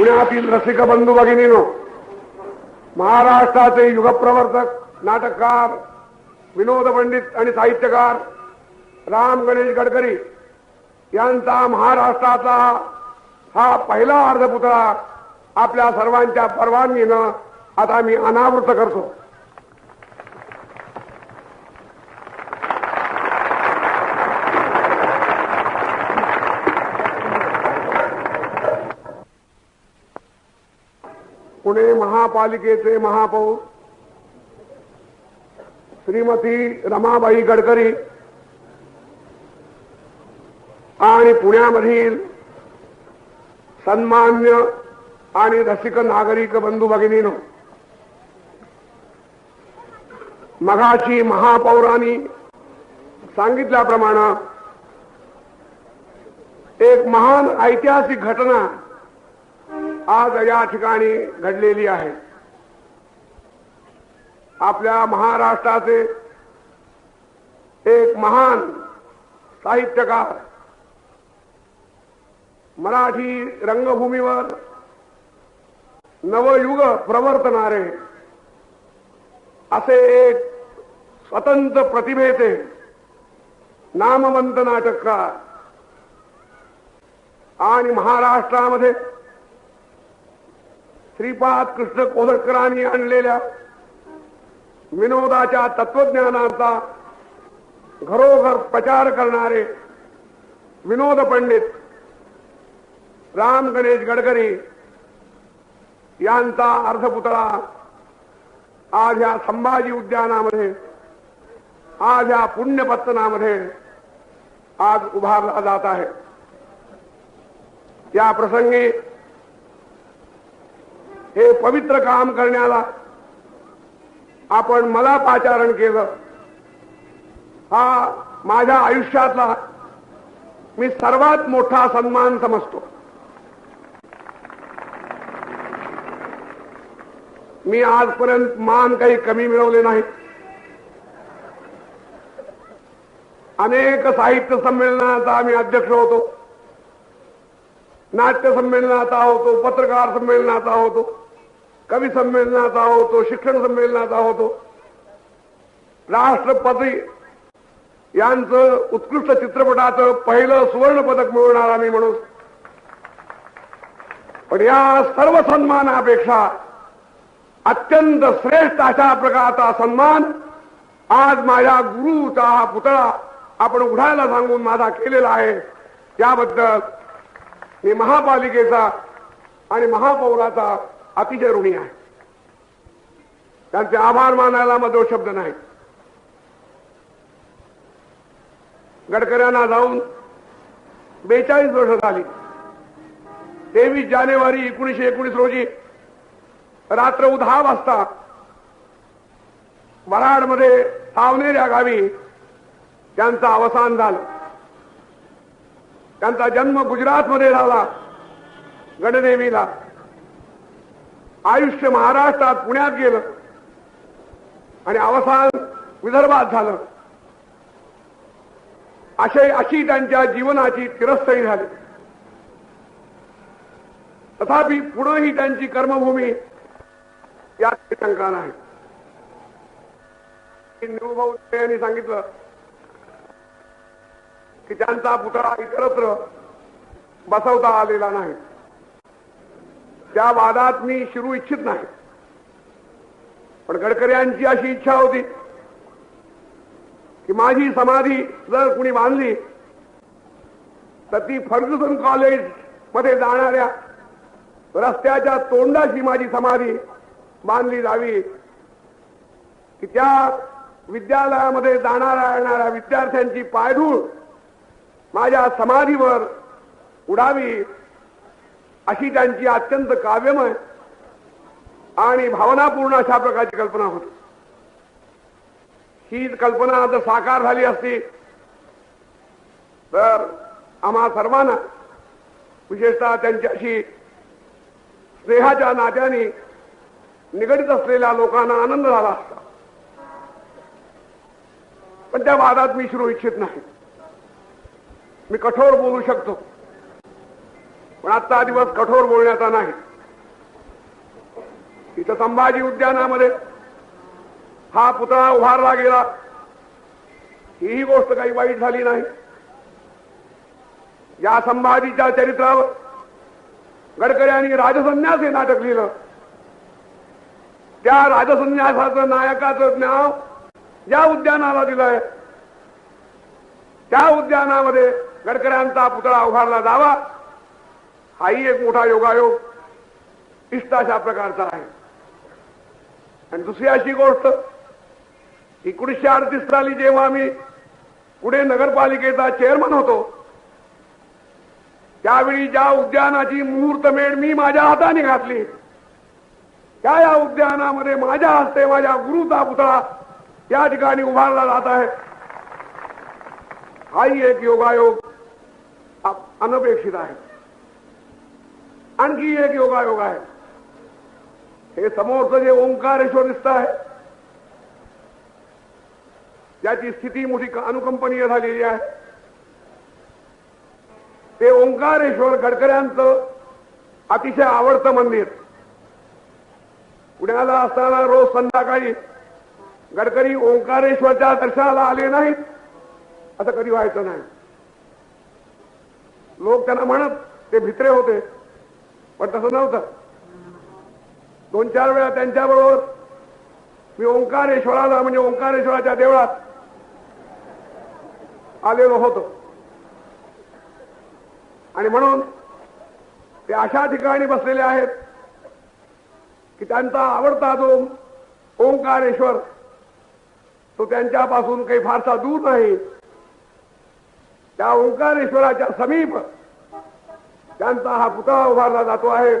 पुण्यातील रसिक बंधू भगिनीनो महाराष्ट्राचे युगप्रवर्तक नाटककार विनोद पंडित आणि साहित्यकार राम गणेश गडकरी यांचा महाराष्ट्राचा हा पहिला अर्धपुतळा आपल्या सर्वांच्या परवानगीनं आता मी अनावृत करतो पुणे महापालिकेचे महापौर श्रीमती रमाबाई गडकरी आणि पुण्यामधील सन्मान्य आणि रसिक नागरिक बंधू भगिनीनो मघाची महापौरांनी सांगितल्याप्रमाणे एक महान ऐतिहासिक घटना आज या ठिकाणी घडलेली आहे. आपल्या महाराष्ट्राचे एक महान साहित्यकार मराठी रंगभूमीवर नवयुग प्रवर्तनारे असे एक स्वतंत्र प्रतिभेचे नामवंत नाटककार आणि महाराष्ट्रामध्ये श्रीपाद कृष्ण कोहरकरांनी आणलेल्या विनोदाच्या तत्वज्ञानाचा घरोघर प्रचार करणारे विनोद पंडित राम गणेश गडकरी यांचा अर्धपुतळा आज या संभाजी उद्यानामध्ये आज या पुण्यपत्तनामध्ये आज उभारला जात आहे. या प्रसंगी हे पवित्र काम करण्याला आपण मला पाचारण केलं. हा माझ्या आयुष्यातला मी सर्वात मोठा सन्मान समजतो. मी आजपर्यंत मान काही कमी मिळवले नाही. अनेक साहित्य संमेलनाचा आम्ही अध्यक्ष होतो. नाट्य संमेलनाचा होतो पत्रकार संमेलनाचा होतो कवी संमेलनाचा होतो शिक्षण संमेलनाचा होतो राष्ट्रपती यांचं उत्कृष्ट चित्रपटाचं पहिलं सुवर्ण पदक मिळवणार आम्ही म्हणून. पण या सर्व सन्मानापेक्षा अत्यंत श्रेष्ठ अशा प्रकारचा सन्मान आज माझ्या गुरुचा हा पुतळा आपण उघडायला सांगून माझा केलेला आहे. त्याबद्दल मी महापालिकेचा आणि महापौराचा अतिशय ऋणी आहे. त्यांचे आभार मानायला मधो शब्द नाही. गडकऱ्यांना जाऊन बेचाळीस वर्ष झाली. तेवीस जानेवारी एकोणीशे एकोणीस रोजी रात्र दहा वाजता वराडमध्ये सावनेर या गावी त्यांचं अवसान झालं. त्यांचा जन्म गुजरातमध्ये झाला. गणदेवीला आयुष्य महाराष्ट्रात पुण्यात गेलं. आणि अवसान विदर्भात झालं. असे अशी त्यांच्या जीवनाची तिरस्थळी झाली. तथापि पुढेही त्यांची कर्मभूमी यात शंका नाही निरुभाऊ यांनी सांगितलं की त्यांचा पुतळा इतरत्र बसवता आलेला नाही. त्या वादात मी शिरू इच्छित नाही. पण गडकऱ्यांची अशी इच्छा होती की माझी समाधी जर कुणी बांधली तर ती फर्ग्युसन कॉलेजमध्ये जाणाऱ्या रस्त्याच्या तोंडाशी माझी समाधी बांधली जावी की त्या विद्यालयामध्ये जाणाऱ्या येणाऱ्या विद्यार्थ्यांची पायधूळ माझ्या समाधीवर उडावी अशी त्यांची अत्यंत काव्यमय आणि भावनापूर्ण अशा प्रकारची कल्पना होती. ही कल्पना जर साकार झाली असती तर आम्हा सर्वांना विशेषतः त्यांच्याशी स्नेहाच्या नात्याने निगडित असलेल्या लोकांना आनंद झाला असता. पण त्या वादात मी शिरू इच्छित नाही. मी कठोर बोलू शकतो. पण आजचा दिवस कठोर बोलण्याचा नाही. इथं संभाजी उद्यानामध्ये हा पुतळा उभारला गेला. ही गोष्ट काही वाईट झाली नाही. या संभाजीच्या चरित्रावर गडकऱ्यांनी राजसन्यास हे नाटक लिहिलं. त्या राजसन्यासाचं नायकाचं नाव ज्या उद्यानाला दिलंय त्या उद्यानामध्ये गडकऱ्यांचा पुतळा उभारला जावा. हाही एक मोठा योगायोग इष्ट अशा प्रकारचा आहे. आणि दुसरी अशी गोष्ट एकोणीसशे अडतीस साली जेव्हा मी पुणे नगरपालिकेचा चेअरमन होतो त्यावेळी ज्या उद्यानाची मुहूर्तमेढ मी माझ्या हाताने घातली. त्या या उद्यानामध्ये माझ्या हस्ते माझ्या गुरुचा पुतळा या ठिकाणी उभारला जात आहे. हाही एक योगायोग अनपेक्षित आहे. आणखी एक योगायोग आहे. हे समोरचं जे ओंकारेश्वर दिसत आहे त्याची स्थिती मोठी अनुकंपनीय झालेली आहे. ते ओंकारेश्वर गडकऱ्यांचं अतिशय आवडतं मंदिर. पुण्याला असताना रोज संध्याकाळी गडकरी ओंकारेश्वरच्या दर्शनाला आले नाहीत असं कधी व्हायचं नाही. लोक त्यांना म्हणत ते भित्रे होते. पण तसं नव्हतं. दोन चार वेळा त्यांच्याबरोबर मी ओंकारेश्वराला म्हणजे ओंकारेश्वराच्या देवळात आलेलो होतो. आणि म्हणून ते अशा ठिकाणी बसलेले आहेत की त्यांचा आवडता जो ओंकारेश्वर तो त्यांच्यापासून काही फारसा दूर नाही. त्या ओंकारेश्वराच्या समीप त्यांचा हा पुतळा उभारला जातो आहे.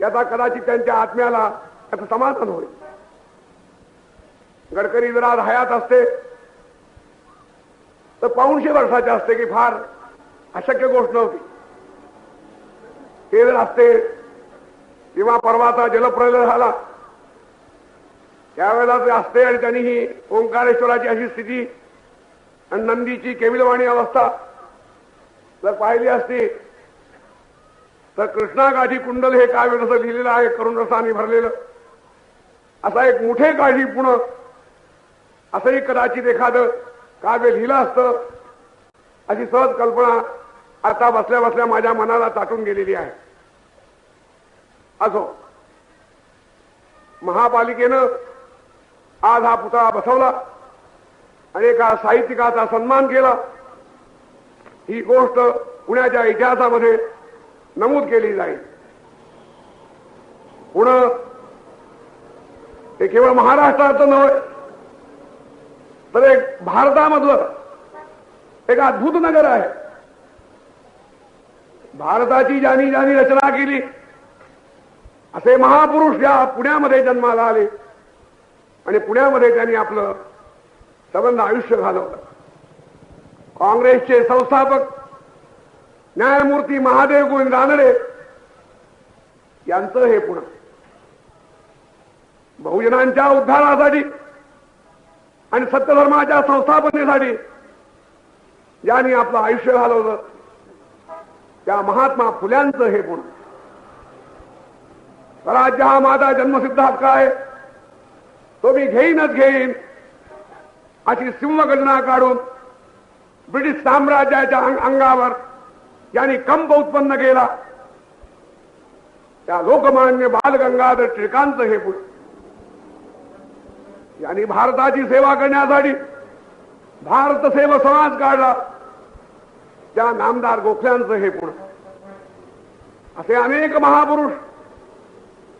याचा कदाचित त्यांच्या आत्म्याला त्याचं समाधान होईल. गडकरी जर आज हयात असते तर पाऊनशे वर्षाचे असते की फार अशक्य गोष्ट नव्हती. हे जर असते किंवा परवाचा जलप्रलय झाला त्यावेळेला ते असते आणि त्यांनी ही ओंकारेश्वराची अशी स्थिती आणि नंदीची केविलवाणी अवस्था जर पाहिली असती तर कृष्णागाठी कुंडल हे काव्य जसं लिहिलेलं आहे करुण रसाने भरलेलं. असा एक मोठे काढी पुणं असंही कदाचित एखादं काव्य लिहिलं असतं अशी सहज कल्पना आता बसल्या बसल्या माझ्या मनाला ताटून गेलेली आहे. असो महापालिकेनं आज हा पुतळा बसवला. आणि एका साहित्यिकाचा सन्मान केला. ही गोष्ट पुण्याच्या इतिहासामध्ये नमूद केली जाईल. पुणे हे केवळ महाराष्ट्राचं नव्हे तर एक भारतामधलं एक अद्भुत नगर आहे. भारताची ज्यांनी ज्यांनी रचना केली असे महापुरुष या पुण्यामध्ये जन्माला आले आणि पुण्यामध्ये त्यांनी आपलं सबंध आयुष्य घालवलं. काँग्रेसचे संस्थापक न्यायमूर्ती महादेव गोविंद रानडे यांचं हे पुणे बहुजनांच्या उद्धारासाठी आणि सत्यधर्माच्या संस्थापनेसाठी ज्यांनी आपलं आयुष्य घालवलं. त्या महात्मा फुल्यांचं हे पुणे स्वराज्य हा माझा जन्मसिद्ध हक्क आहे तो मी घेईनच घेईन. अशी सिंहगणना काढून ब्रिटिश साम्राज्याच्या अंगावर यांनी कंप उत्पन्न केला. त्या लोकमान्य बालगंगाधर टिळकांचं हे पुढे. यांनी भारताची सेवा करण्यासाठी भारत सेवा समाज काढला. त्या नामदार गोखल्यांचं हे पुणे असे अनेक महापुरुष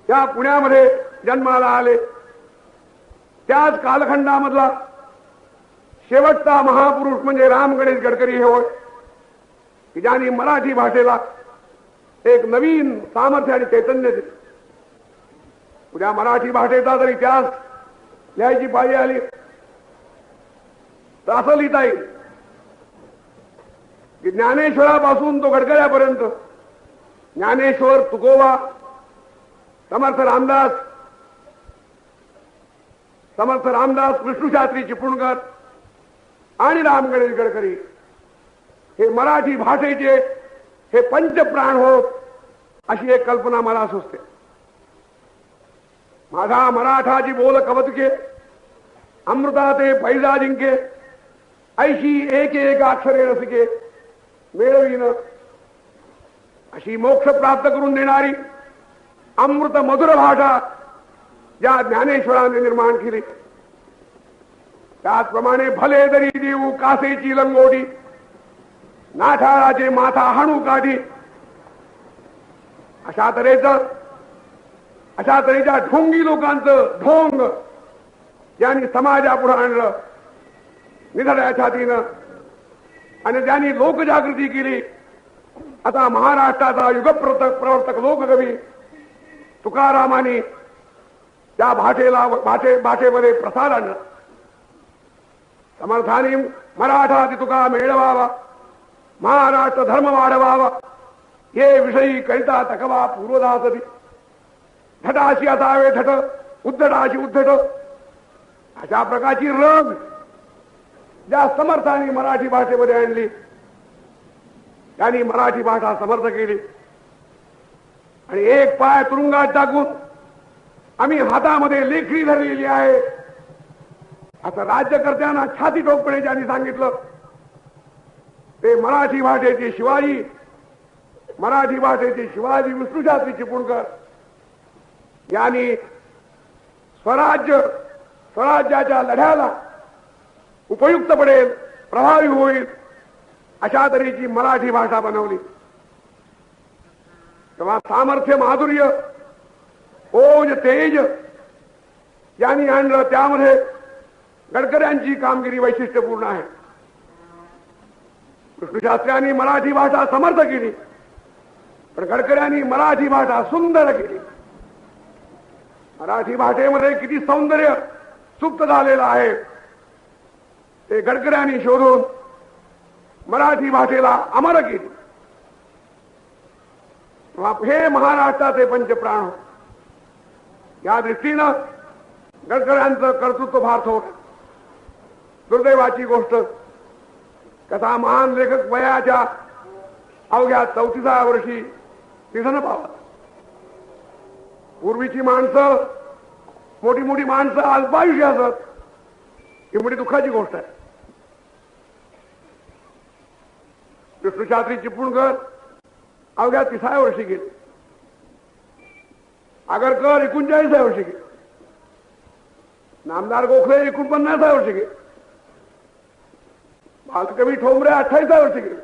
त्या पुण्यामध्ये जन्माला आले. त्याच कालखंडामधला शेवटचा महापुरुष म्हणजे राम गणेश गडकरी हे होय. की ज्यांनी मराठी भाषेला एक नवीन सामर्थ्य आणि चैतन्य दिले. उद्या मराठी भाषेचा जर इतिहास लिहायची पाळी आली तर असं लिहिता येईल की ज्ञानेश्वरापासून तो गडकऱ्यापर्यंत ज्ञानेश्वर तुकोबा समर्थ रामदास समर्थ रामदास विष्णुशास्त्री चिपळूणकर आणि राम गणेश गडकरी. हे मराठी भाषेचे हे पंचप्राण होत अशी एक कल्पना मला सुचते. माझा मराठाची बोल कवतके अमृता ते पैजा जिंके ऐशी एक एक अक्षरे रसिके मिळवीन. अशी मोक्ष प्राप्त करून देणारी अमृत मधुर भाषा ज्या ज्ञानेश्वराने निर्माण केली. त्याचप्रमाणे भले तरी देऊ कासेची लंगोटी नाठाळाचे माथा हाणू काढी. अशा तऱ्हेचं अशा तऱ्हेच्या ढोंगी लोकांचं ढोंग यांनी समाजापुढे आणलं निधड्या छातीनं आणि ज्यांनी लोकजागृती केली आता महाराष्ट्राचा युगप्रवर्तक प्रवर्तक लोककवी तुकारामाने त्या भाषेला भाषे भाषेमध्ये प्रसार आणलं. समर्थानी मराठा तुका मिळवावा महाराष्ट्र धर्म वाढवावा हे विषयी करिता तकवा पूर्वदासती। झटाशी असावे धट उद्धटाशी उद्धट। अशा प्रकारची रग ज्या समर्थाने मराठी भाषेमध्ये आणली. त्यांनी मराठी भाषा समर्थ केली. आणि एक पाय तुरुंगात टाकून आम्ही हातामध्ये लेखणी धरलेली आहे. असं राज्यकर्त्यांना छाती टोकपणे ज्यांनी सांगितलं. ते मराठी भाषेचे शिवाजी मराठी भाषेचे शिवाजी विष्णुशास्त्री चिपळूणकर. यांनी स्वराज्य स्वराज्याच्या लढ्याला उपयुक्त पडेल प्रभावी होईल अशा तऱ्हेची मराठी भाषा बनवली. तेव्हा सामर्थ्य माधुर्य ओज तेज यांनी आणलं. त्यामध्ये गडकऱ्यांची कामगिरी वैशिष्ट्यपूर्ण आहे. कृष्णशास्त्र्यांनी मराठी भाषा समर्थ केली. पण गडकऱ्यांनी मराठी भाषा सुंदर केली. मराठी भाषेमध्ये किती सौंदर्य सुप्त झालेलं आहे ते गडकऱ्यांनी शोधून मराठी भाषेला अमर केली. हे महाराष्ट्राचे पंचप्राण या दृष्टीनं गडकऱ्यांचं कर्तृत्व फार थोर दुर्दैवाची गोष्ट. कसा महान लेखक वयाच्या अवघ्या चौतीसा वर्षी निधन पावलं पूर्वीची माणसं मोठी मोठी माणसं अल्पायुषी असत. ही मोठी दुःखाची गोष्ट आहे. विष्णुशास्त्री चिपळूणकर अवघ्या तिसाव्या वर्षी गेले. आगरकर एकोणचाळीसाव्या वर्षी गेले. नामदार गोखले एकोणपन्नासाव्या वर्षी गेले. बालकवी ठोंबरे अठ्ठावीसा वर्षी गेले.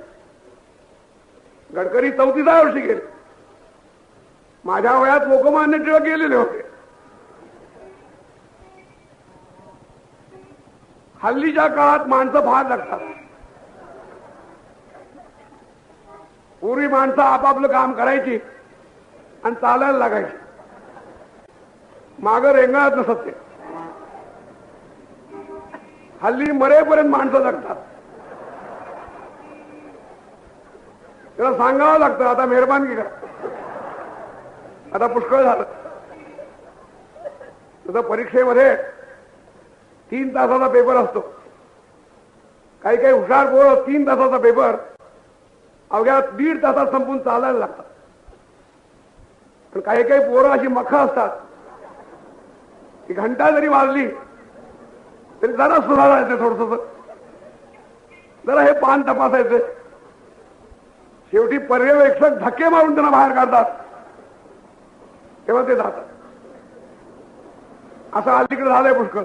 गडकरी चौतीसा वर्षी गेले. माझ्या वयात लोकमान्य टिळक गेलेले होते. हल्लीच्या काळात माणसं फार लागतात. पूर्वी माणसं आपापलं काम करायची आणि चालायला लागायची. मागं रेंगाळत नसत ते हल्ली मरेपर्यंत माणसं जगतात. त्याला सांगावं लागतं आता मेहरबानगी करा आता पुष्कळ झालं. तसं परीक्षेमध्ये तीन तासाचा पेपर असतो. काही काही हुशार पोरं तीन तासाचा पेपर अवघ्या दीड तासात संपून चालायला लागतात. पण काही काही पोरं अशी मख असतात की घंटा जरी वाजली तरी जरा सुधारायचं थोडस. जरा हे पान तपासायचे. शेवटी पर्यवेक्षक धक्के मारून त्यांना बाहेर काढतात. तेव्हा ते जातात. असं अलीकडे झालंय पुष्कळ.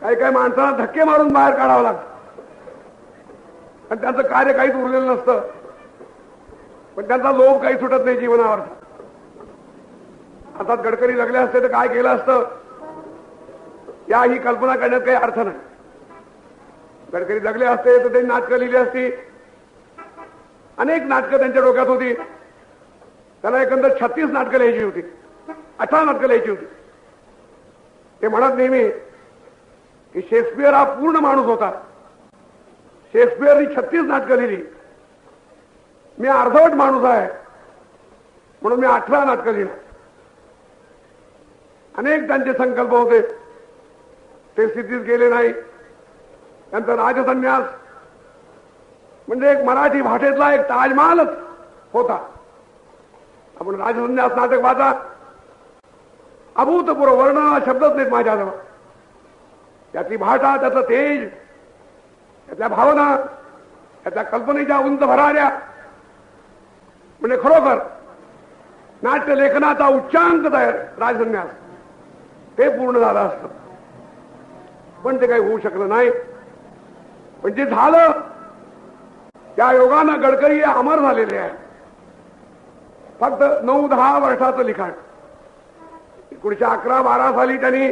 काही काही माणसांना धक्के मारून बाहेर काढावं लागतं. आणि त्यांचं कार्य काहीच उरलेलं नसतं. पण त्यांचा लोभ काही सुटत नाही जीवनावर. आता गडकरी लागले असते तर काय केलं असतं? या ही कल्पना करण्यात काही अर्थ नाही. गडकरी जगले असते तर त्यांनी नाटकं लिहिली असती. अनेक नाटकं त्यांच्या डोक्यात होती. त्याला एकंदर छत्तीस नाटकं लिहायची होती. अठरा नाटकं लिहायची होती. ते म्हणत नेहमी की शेक्सपियर हा पूर्ण माणूस होता. शेक्सपियरनी छत्तीस नाटकं लिहिली. मी अर्धवट माणूस आहे. म्हणून मी अठरा नाटकं लिहिणार अनेक त्यांचे संकल्प होते. ते स्थितीत गेले नाही. त्यांचा राजसन्यास म्हणजे एक मराठी भाषेतला एक ताजमहालच होता. आपण राजसंन्यास नाटक वाचा. अभूतपूर्व वर्ण शब्दच नाहीत माझ्याजवळ. त्यातली भाषा त्याचं तेज त्यातल्या भावना त्यातल्या कल्पनेच्या उंच भराऱ्या. म्हणजे खरोखर नाट्य लेखनाचा उच्चांक तयार राजसन्यास. ते पूर्ण झालं असत. पण ते काही होऊ शकलं नाही. पण जे झालं त्या योगानं गडकरी हे अमर झालेले आहे फक्त नऊ दहा वर्षाचं लिखाण. एकोणीशे अकरा बारा साली त्यांनी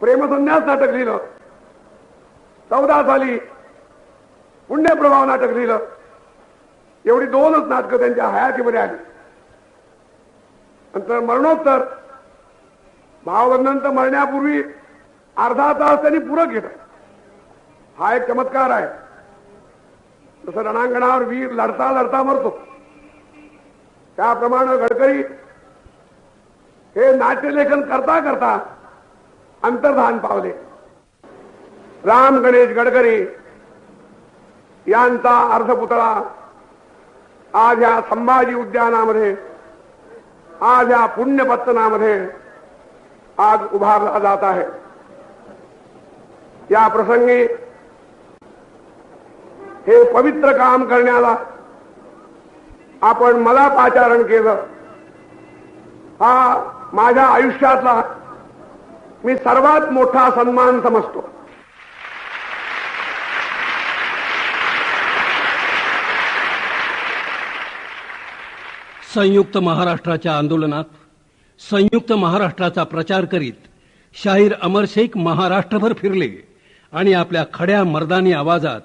प्रेमसंन्यास नाटक लिहिलं. चौदा साली पुण्यप्रभाव नाटक लिहिलं. एवढी दोनच नाटकं त्यांच्या हयातीमध्ये आली. नंतर मरणोत्तर भावबंधन तर मरण्यापूर्वी अर्धा तास त्यांनी पूरक घेतला. हा एक चमत्कार आहे. जसं रणांगणावर वीर लढता लढता मरतो. त्याप्रमाणे गडकरी हे नाट्यलेखन करता करता अंतर्धान पावले. राम गणेश गडकरी यांचा अर्धपुतळा आज या संभाजी उद्यानामध्ये आज या पुण्यपत्तनामध्ये आज उभारला जात आहे. या प्रसंगी हे पवित्र काम करण्याला आपण मला पाचारण केलं. हा माझ्या आयुष्यातला मी सर्वात मोठा सन्मान समजतो. संयुक्त महाराष्ट्राच्या आंदोलनात संयुक्त महाराष्ट्राचा प्रचार करीत शाहीर अमर शेख महाराष्ट्रभर फिरले आणि आपल्या खड्या मर्दानी आवाजात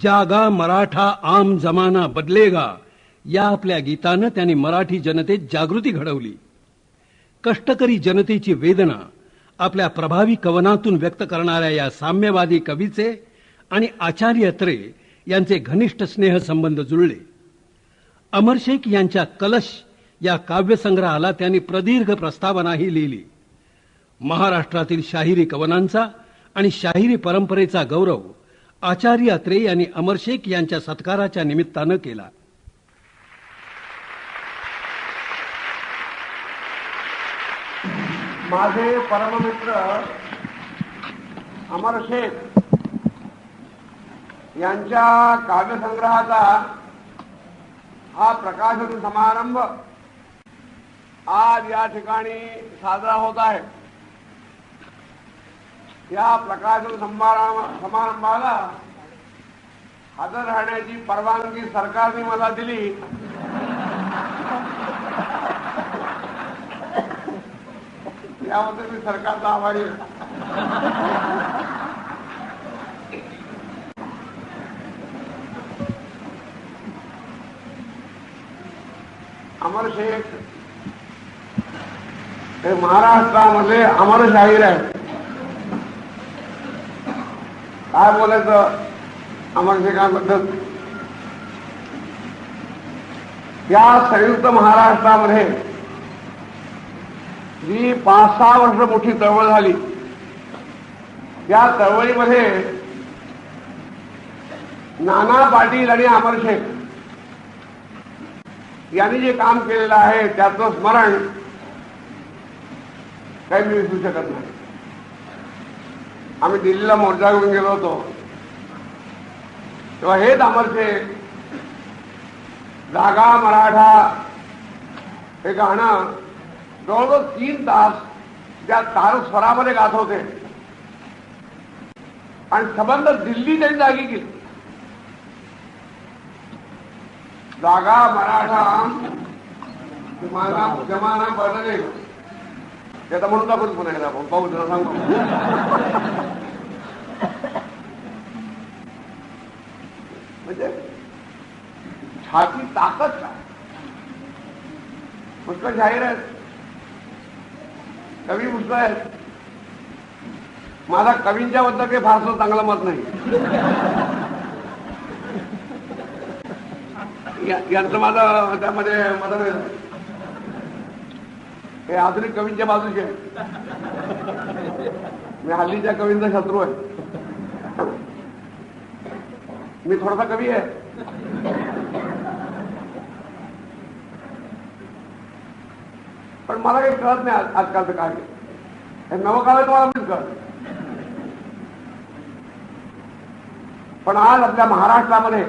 जागा मराठा आम जमाना बदलेगा या आपल्या गीतानं त्यांनी मराठी जनतेत जागृती घडवली. कष्टकरी जनतेची वेदना आपल्या प्रभावी कवनातून व्यक्त करणाऱ्या या साम्यवादी कवीचे आणि आचार्य त्रे यांचे घनिष्ठ स्नेहसंबंध जुळले. अमर शेख यांच्या कलश या काव्यसंग्रहाला त्यांनी प्रदीर्घ प्रस्तावनाही लिहिली. महाराष्ट्रातील शाहिरी कवनांचा आणि शाहिरी परंपरेचा गौरव आचार्य अत्रे यांनी अमर शेख यांच्या सत्काराच्या निमित्तानं केला. माझे परममित्र अमर शेख यांच्या काव्यसंग्रहाचा हा प्रकाशन समारंभ आज या ठिकाणी साजरा होत आहे. या प्रकाशन समारंभाला हजर राहण्याची परवानगी सरकारने मला दिली. याबद्दल मी सरकारचा आभारी अमर शेख हे महाराष्ट्रामध्ये अमर शाहीर आहे काय बोलायचं? अमर शेखांबद्दल. या संयुक्त महाराष्ट्रामध्ये जी पाच सहा वर्ष मोठी चळवळ झाली या चळवळीमध्ये नाना पाटील आणि अमर शेख यांनी जे काम केलेलं आहे त्याचं स्मरण काही मी विसरू शकत नाही. आम्ही दिल्लीला मोर्चा घेऊन गेलो होतो. तेव्हा हेच अमर जागा मराठा हे गाणं जवळजवळ तीन तास त्या तार स्वरामध्ये गात होते. आणि संबंध दिल्ली त्यांनी जागी केली जागा मराठा जमाना जमाना बदल त्याचा म्हणून आपण पुन्हा एकदा आपण पाहू जरा सांगतो म्हणजे छाती ताकद काय पुष्कळ जाहीर आहेत कवी पुष्कळ आहेत माझा कवींच्या बद्दल काही फारसं चांगलं मत नाही यांचं माझं त्यामध्ये मतभेद हे आधुनिक कवींच्या बाजूचे आहे. मी हल्लीच्या कवींचा शत्रू आहे. मी थोडासा कवी आहे. पण मला काही कळत नाही आज- आजकालचं काय हे नवकाळ तुम्हाला मला कळत पण आज आपल्या महाराष्ट्रामध्ये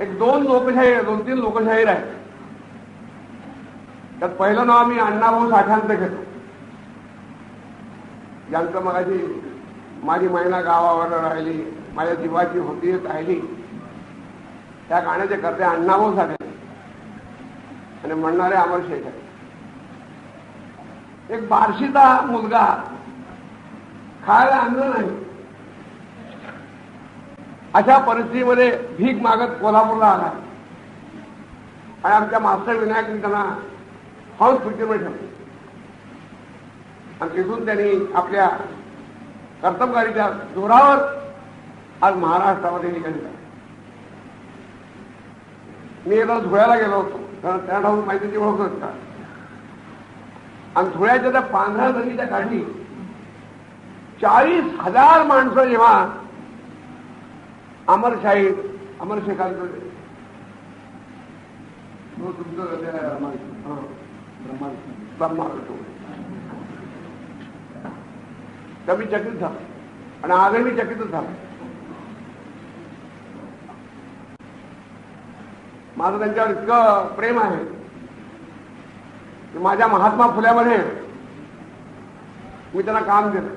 एक दोन लोकशाही दोन तीन लोकशाहीर आहेत. त्यात पहिलं नाव आम्ही अण्णाभाऊ साठ्यांचं घेतो. ज्यांचं मगाशी माझी महिना गावावर राहिली माझ्या जीवाची होती राहिली. त्या गाण्याचे करते अण्णाभाऊ साठे. आणि म्हणणारे अमर शेख आहे एक बारशीचा मुलगा. खायला आणलं नाही. अशा परिस्थितीमध्ये भीक मागत कोल्हापूरला आला. आणि आमच्या मास्टर विनायकने त्यांना हाऊस ठेवले आणि तिथून त्यांनी आपल्या कर्तबगारीच्या जोरावर आज महाराष्ट्रामध्ये निघाली मी एकदा धुळ्याला गेलो होतो. कारण त्या ठाऊन माहितीची ओळखत का? आणि धुळ्याच्या त्या पांढऱ्या नदीच्या काठी चाळीस हजार माणसं जेव्हा अमर शाहीर अमर शेखांचं तुमचं ब्रह्माविष्णू. तर मी चकित झालो. आणि आजही मी चकितच झालो. माझं त्यांच्यावर इतकं प्रेम आहे. की माझ्या महात्मा फुल्यामध्ये मी त्यांना काम दिलं.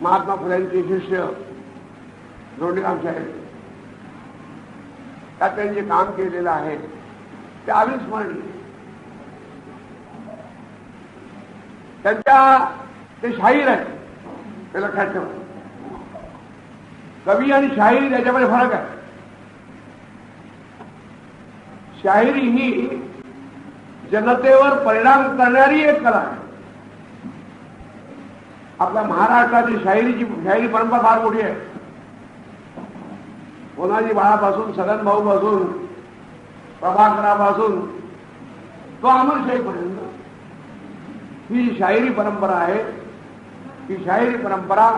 महात्मा फुल्यांचे शिष्य जोडीराम साहेब त्यात त्यांनी जे काम केलेलं आहे ते अविस्मरणीय त्यांच्या ते शाहीर आहेत. ते लक्षात ठेवा. कवी आणि शाहीर याच्यामध्ये फरक आहे. शाहिरी ही जनतेवर परिणाम करणारी एक कला आहे. आपल्या महाराष्ट्राची शाहिरीची शाहिरी परंपरा फार मोठी आहे. कोणाजी बाळापासून सगन भाऊपासून प्रभाकरापासून तो अमर पर्यंत ही शाहिरी परंपरा आहे ही शाहिरी परंपरा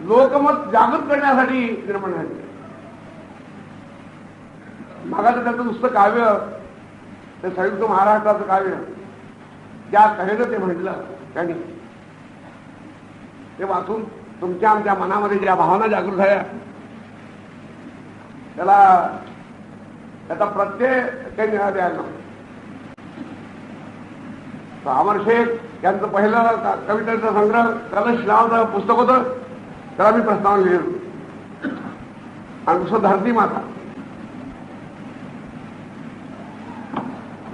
लोकमत जागृत करण्यासाठी निर्माण झाली. मागाचं त्याचं नुसतं काव्य ते संयुक्त महाराष्ट्राचं काव्य ज्या कहेनं ते म्हटलं त्यांनी. ते वाचून तुमच्या आमच्या मनामध्ये ज्या भावना जागृत झाल्या त्याला त्याचा प्रत्यय त्यांनी द्यायला अमर शेख यांचं पहिलं कवितेचा संग्रह कलश नावाचं पुस्तक होतं. त्याला मी प्रस्तावना लिहिलं आणि दुसरं धरती माता.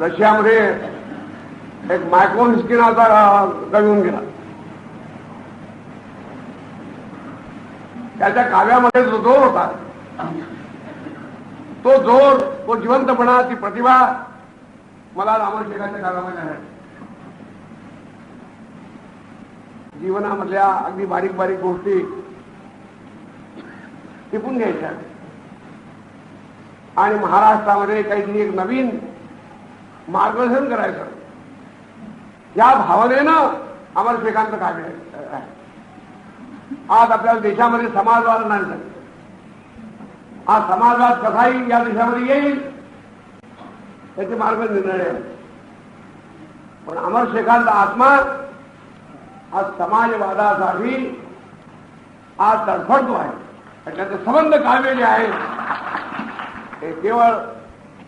रशियामध्ये एक मायको हिस्की नावाचा कवी होऊन गेला. त्याच्या काव्यामध्ये जो जोर होता तो जोर तो जिवंतपणा ती प्रतिभा मला अमर शेखाच्या काव्यामध्ये आहे जीवनामधल्या अगदी बारीक बारीक गोष्टी टिपून घ्यायच्या आणि महाराष्ट्रामध्ये काहीतरी एक नवीन मार्गदर्शन करायचं या भावनेनं अमर श्रीकांत काव्य आहे आज आपल्या देशामध्ये समाजवाद नाही झाला. आज समाजवाद कसाही या देशामध्ये येईल त्याचे मार्ग निर्णय आहे. पण अमर शेखांचा आत्मा आज समाजवादासाठी आज तडफडतो आहे. आणि त्याचे संबंध काढलेले आहेत. आहे हे केवळ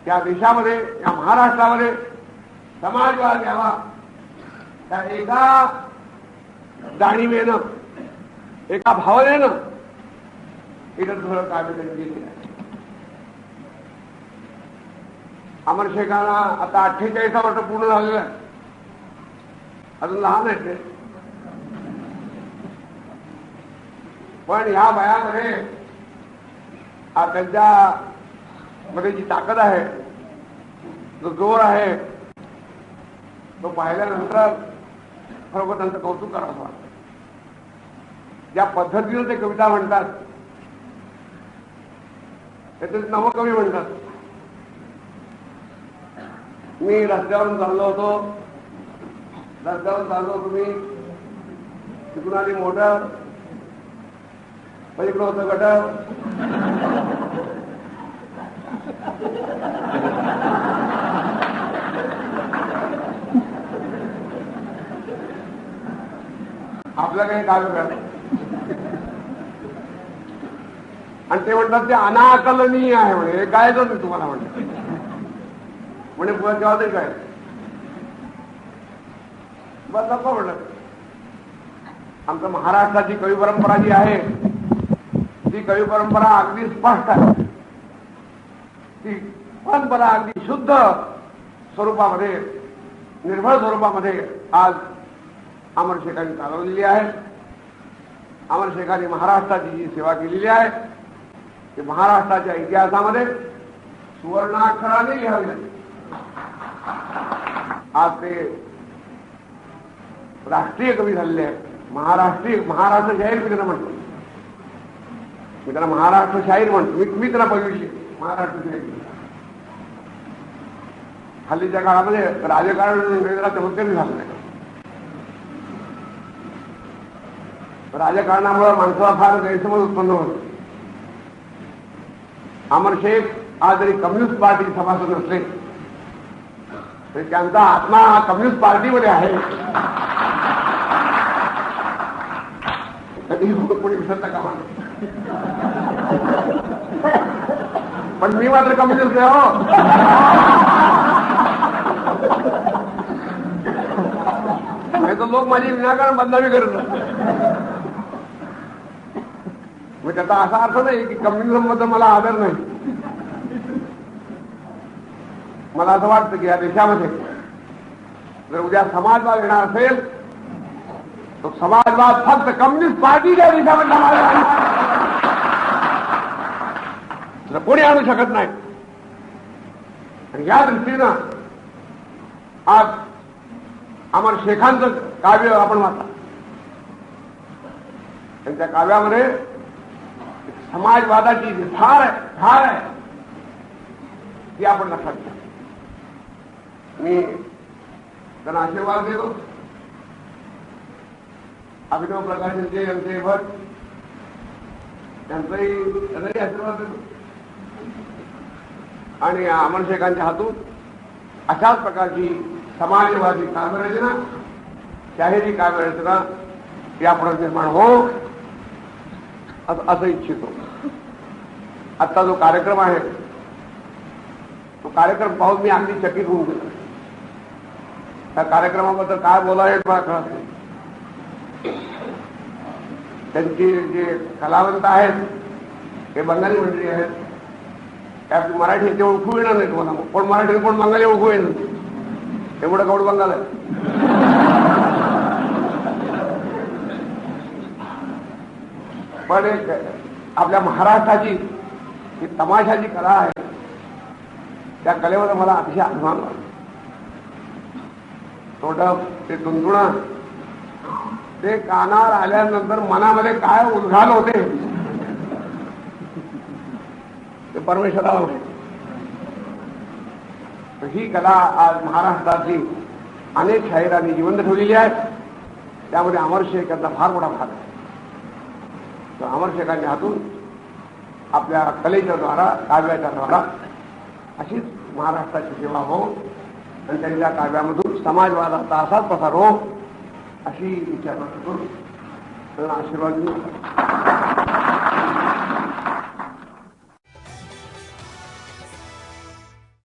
त्या देशामध्ये या महाराष्ट्रामध्ये समाजवाद यावा त्या एका जाणीवेनं एका भावनेनं इथं थोडं काव्य त्यांनी आहे अमर शेखांना आता अठ्ठेचाळीसा वर्ष पूर्ण झालेलं आहे. अजून लहान आहे ते. पण ह्या वयामध्ये त्यांच्या मध्ये जी ताकद आहे जो जोर आहे तो पाहिल्यानंतर खरोखर त्यांचं कौतुक करावं वाटतं. ज्या पद्धतीनं ते कविता म्हणतात त्याचे नवकवी म्हणतात. मी रस्त्यावरून चाललो होतो. रस्त्यावरून चाललो होतो मी. तिकडून आली मोटर. इकडं होतं गट आपलं काही काम आणि ते म्हणतात ते अनाकलनीय आहे म्हणे. काय जात तुम्हाला म्हणत म्हणे पुढे जेव्हा ते काय? बस नको म्हणत आमचं महाराष्ट्राची कवी परंपरा जी आहे ती कवी परंपरा अगदी स्पष्ट आहे. ती परंपरा अगदी शुद्ध स्वरूपामध्ये निर्भळ स्वरूपामध्ये आज अमर शेखांनी चालवलेली आहे. अमर शेखांनी महाराष्ट्राची जी सेवा केलेली आहे ती महाराष्ट्राच्या इतिहासामध्ये सुवर्णाक्षराने लिहावी लागेल. आज ते राष्ट्रीय कवी झालेले आहेत. महाराष्ट्रीय महाराष्ट्र जाहीर मी म्हणतो मी त्यांना महाराष्ट्र शाहीर म्हणतो. मी मी त्यांना पहिली महाराष्ट्र शाहीर. हल्लीच्या काळामध्ये राजकारण वेगळा चमत्कारी झालं नाही राजकारणामुळे माणसाला फार गैरसमज उत्पन्न होत. अमर शेख आज जरी कम्युनिस्ट पार्टी सभासद नसले तरी त्यांचा आत्मा हा कम्युनिस्ट पार्टीमध्ये आहे. कधी कोणी विसरता का पण मी मात्र कमी दिसतोय हो. नाही तर लोक माझी विनाकारण बदनामी करत मग म्हणजे त्याचा असा अर्थ नाही की कम्युनिझमबद्दल मला आदर नाही. मला असं वाटतं की या देशामध्ये जर उद्या समाजवाद येणार असेल तो समाजवाद फक्त कम्युनिस्ट पार्टीच्या देशामधला माझा कोणी आणू शकत नाही. आणि या दृष्टीनं आज अमर शेखांचं काव्य आपण वाचा. त्यांच्या काव्यामध्ये समाजवादाची जी धार आहे धार आहे ती आपण लक्षात घ्या. मी त्यांना आशीर्वाद देतो. अभिनव प्रकाश यांचे यांचे भट त्यांचाही त्यांनाही आशीर्वाद देतो. आणि अमरशेखांच्या हातून अशाच प्रकारची समाजवादी काव्यरचना शाहिरी काव्यरचना यापुढे निर्माण हो असं इच्छितो. आता जो कार्यक्रम आहे तो कार्यक्रम पाहून मी अगदी चकित होऊन गेलो. त्या कार्यक्रमाबद्दल काय बोलावे मला कळत नाही. त्यांची जे कलावंत आहेत हे बंगाली मंडळी आहेत त्यात मराठी ते ओळखू येणार नाही तुम्हाला. कोण मराठी कोण बंगाली ओळखू येणार एवढं गौड बंगाल आहे. पण एक आपल्या महाराष्ट्राची ही तमाशाची कला आहे त्या कलेवर मला अतिशय अभिमान वाटतो. थोडं ते तुंतुणं ते कानावर आल्यानंतर मनामध्ये काय उद्घाल होते परमेश्वराला होते तर ही कला आज महाराष्ट्रातली अनेक शाहिरांनी जिवंत ठेवलेली आहे. त्यामध्ये अमरशेख यांचा फार मोठा भाग आहे. तर अमर हातून आपल्या कलेच्या द्वारा काव्याच्या द्वारा अशीच महाराष्ट्राची सेवा हो आणि त्यांच्या काव्यामधून समाजवादाचा असाच प्रसार हो अशी विचारणा करून त्यांना आशीर्वाद देऊ